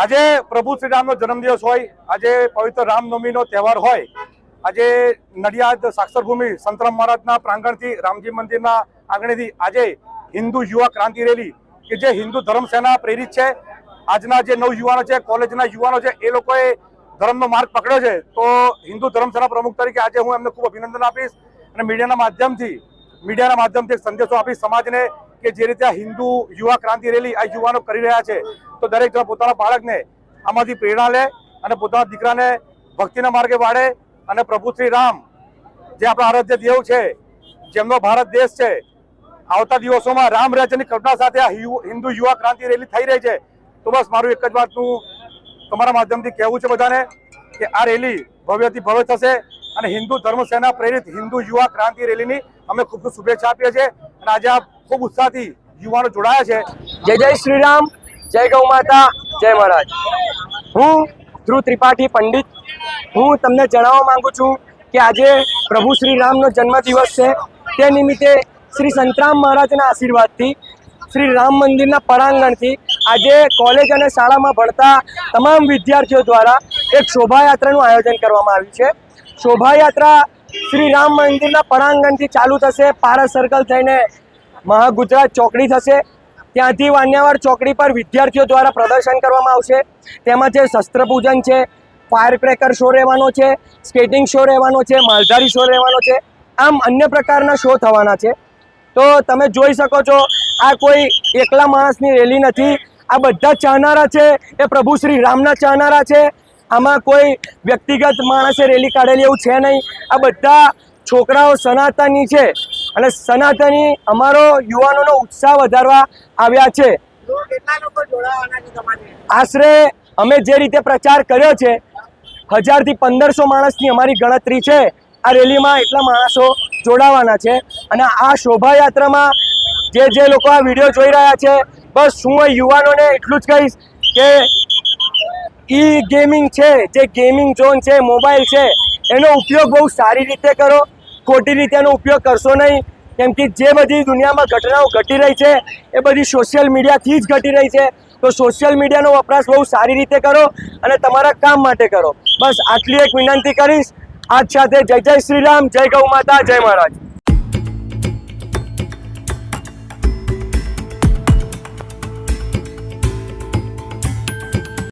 આજે પ્રભુ શ્રી રામનો જન્મદિવસ હોય, આજે પવિત્ર રામનવમીનો તહેવાર હોય, આજે નડિયાદ સાક્ષરભૂમિ સંતરામ મહારાજના પ્રાંગણથી રામજી મંદિરના આંગણેથી આજે હિન્દુ યુવા ક્રાંતિ રેલી કે જે હિન્દુ ધર્મ સેના પ્રેરિત છે. આજના જે નવ યુવાનો છે, કોલેજના યુવાનો છે, એ લોકોએ ધર્મનો માર્ગ પકડ્યો છે. તો હિન્દુ ધર્મ સેના પ્રમુખ તરીકે આજે હું એમને ખૂબ અભિનંદન આપીશ અને મીડિયાના માધ્યમથી મીડિયાના માધ્યમથી સંદેશો આપીશ. સમાજને કે જે રીતે આ હિન્દુ યુવા ક્રાંતિ રેલી આ યુવાનો કરી રહ્યા છે, તો દરેક જણ પોતાના બાળકને આમાંથી પ્રેરણા લે અને પોતાના દીકરાને ભક્તિના માર્ગે વાળે અને પ્રભુ શ્રી રામ, જે આપણા આરાધ્ય દેવ છે, જેમનો ભારત દેશ છે, આવતા દિવસોમાં રામ રાજ્યની કલ્પના સાથે આ હિન્દુ યુવા ક્રાંતિ રેલી થઈ રહી છે. તો બસ મારું એક જ વાતનું તમારા માધ્યમથી કહેવું છે બધાને કે આ રેલી ભવ્યથી ભવ્ય થશે. અને હિન્દુ ધર્મસેના પ્રેરિત હિન્દુ યુવા ક્રાંતિ રેલીની અમે ખૂબ શુભેચ્છા આપીએ છીએ. અને આજે ખૂબ ઉત્સાહથી યુવાનો જોડાયા છે. જય જય શ્રી રામ જય ગૌ માતા, જય મહારાજ. હું ધ્રુવ ત્રિપાઠી પંડિત. હું તમને જણાવવા માંગુ છું કે આજે પ્રભુ શ્રી રામનો જન્મદિવસ છે. તે નિમિત્તે શ્રી સંતરામ મહારાજના આશીર્વાદથી, શ્રી રામ મંદિરના પરાંગણથી આજે કોલેજ અને શાળામાં ભણતા તમામ વિદ્યાર્થીઓ દ્વારા એક શોભાયાત્રાનું આયોજન કરવામાં આવ્યું છે. શોભાયાત્રા શ્રી રામ મંદિરના પરાંગણથી ચાલુ થશે. પારસ સર્કલ થઈને મહાગુજરાત ચોકડી થશે. ત્યાંથી વાન્યાવાર ચોકડી પર વિદ્યાર્થીઓ દ્વારા પ્રદર્શન કરવામાં આવશે. તેમાં છે શસ્ત્ર પૂજન છે ફાયર ક્રેકર શો રહેવાનો છે સ્કેટિંગ શો રહેવાનો છે, માલધારી શો રહેવાનો છે, આમ અન્ય પ્રકારના શો થવાના છે. તો તમે જોઈ શકો છો, આ કોઈ એકલા માણસની રેલી નથી. આ બધા ચાહનારા છે. એ પ્રભુ શ્રી રામના ચાહનારા છે. આમાં કોઈ વ્યક્તિગત માણસે રેલી કાઢેલી એવું છે નહીં. આ બધા છોકરાઓ સનાતની છે અને સનાતની અમારો યુવાનોનો ઉત્સાહ વધારવા આવ્યા છે. આશરે અમે જે રીતે પ્રચાર કર્યો છે હજારથી પંદરસો માણસની અમારી ગણતરી છે. આ રેલીમાં એટલા માણસો જોડાવાના છે અને આ શોભાયાત્રામાં જે જે લોકો આ વીડિયો જોઈ રહ્યા છે, બસ હું યુવાનોને એટલું જ કહીશ કે ઈ ગેમિંગ છે, જે ગેમિંગ ઝોન છે મોબાઈલ છે, એનો ઉપયોગ બહુ સારી રીતે કરો. ખોટી રીતે એનો ઉપયોગ કરશો નહીં. કેમ કે જે બધી દુનિયામાં ઘટનાઓ ઘટી રહી છે, એ બધી સોશિયલ મીડિયાથી જ ઘટી રહી છે. તો સોશિયલ મીડિયાનો વપરાશ બહુ સારી રીતે કરો અને તમારા કામ માટે કરો. બસ આટલી એક વિનંતી કરીશ. આજ સાથે જય જય શ્રીરામ, જય ગૌ માતા, જય મહારાજ.